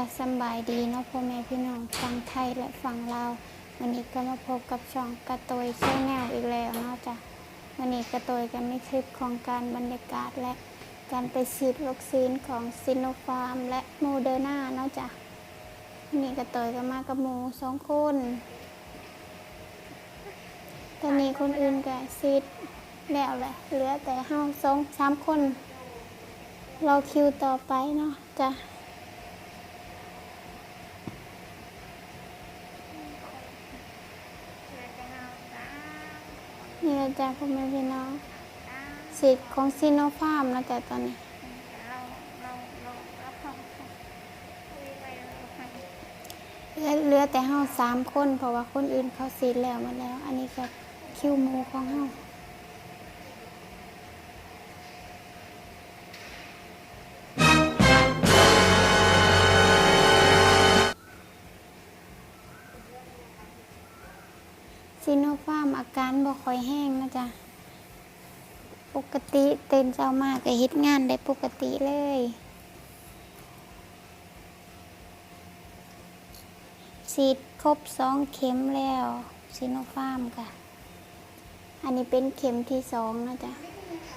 ก็สบายดีเนาะพ่อแม่พี่น้องฟังไทยและฟังลาววันนี้ก็มาพบกับช่องกระโตยแชนแนลอีกแล้วเนาะจ้ะวันนี้กระโตยก็มีคลิปของการบรรยากาศและการไปฉีดวัคซีนของซิโนฟาร์มและโมเดอร์นาเนาะจ้ะวันนี้กระโตยก็มากับหมูสองคนตอนนี้คนอื่นก็ฉีดแล้วแหละเหลือแต่ห้าสองสามคนรอคิวต่อไปเนาะจ้ะ นะจ๊ะพ่อแม่พี่น้องสิทธิ์ของซีโนฟาร์มนะจ๊ะตอนนี้เหลือเลือแต่เฮาสามคน เพราะว่าคนอื่นเขาซีดแล้วมาแล้ว อันนี้ก็คิวมูของเฮา ซีโนฟาร์มอาการบ่ค่อยแห้งนะจ๊ะ ปกติเตื่นเช้ามากก็เฮ็ดงานได้ปกติเลยฉีดครบสองเข็มแล้วซีโนฟาร์มค่ะ อันนี้เป็นเข็มที่สองนะจ๊ะ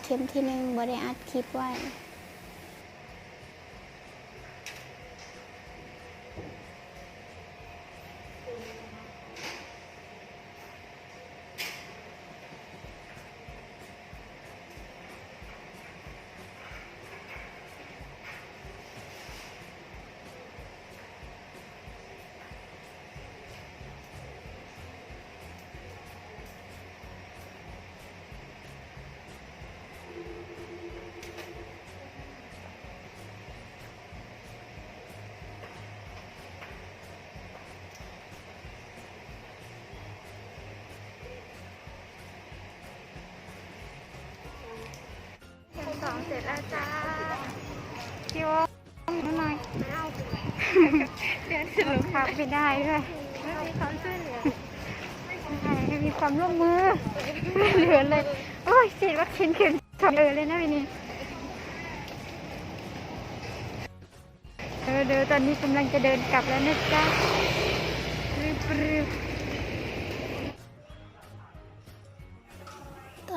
เข็มที่หนึ่งบริอัดคลิปไว้ สองเร็จแล้วจ้าพี่วงนิดหน่อยเรียนถึงขับไปได้ด้วยไม่มีความช่วยเหลือไม่มีความร่วมมือเหลือเลย โอ้ยฉีดวัคซีนเข็มสองเลยเลยนะพี่นี่เดี๋ยวตอนนี้กำลังจะเดินกลับแล้วนะจ๊ะรีบรีบ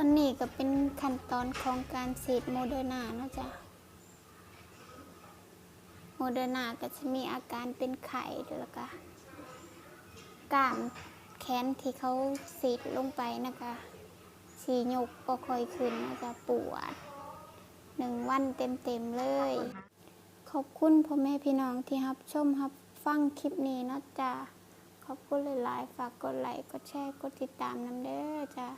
อนนี้ก็เป็นขั้นตอนของการฉีดโมเดอร์นาเนาะจ๊ะโมเดอร์นาก็จะมีอาการเป็นไข้แล้วก็กล้ามแขนที่เขาฉีดลงไปนะคะสีหยกก็ค่อยขึ้นนะจ๊ะปวดหนึ่งวันเต็มๆเลย ขอบคุณพ่อแม่พี่น้องที่รับชมรับฟังคลิปนี้เนาะจ๊ะขอบคุณหลายๆฝากกดไลค์กดแชร์กดติดตามน้ำเด้อจ้ะ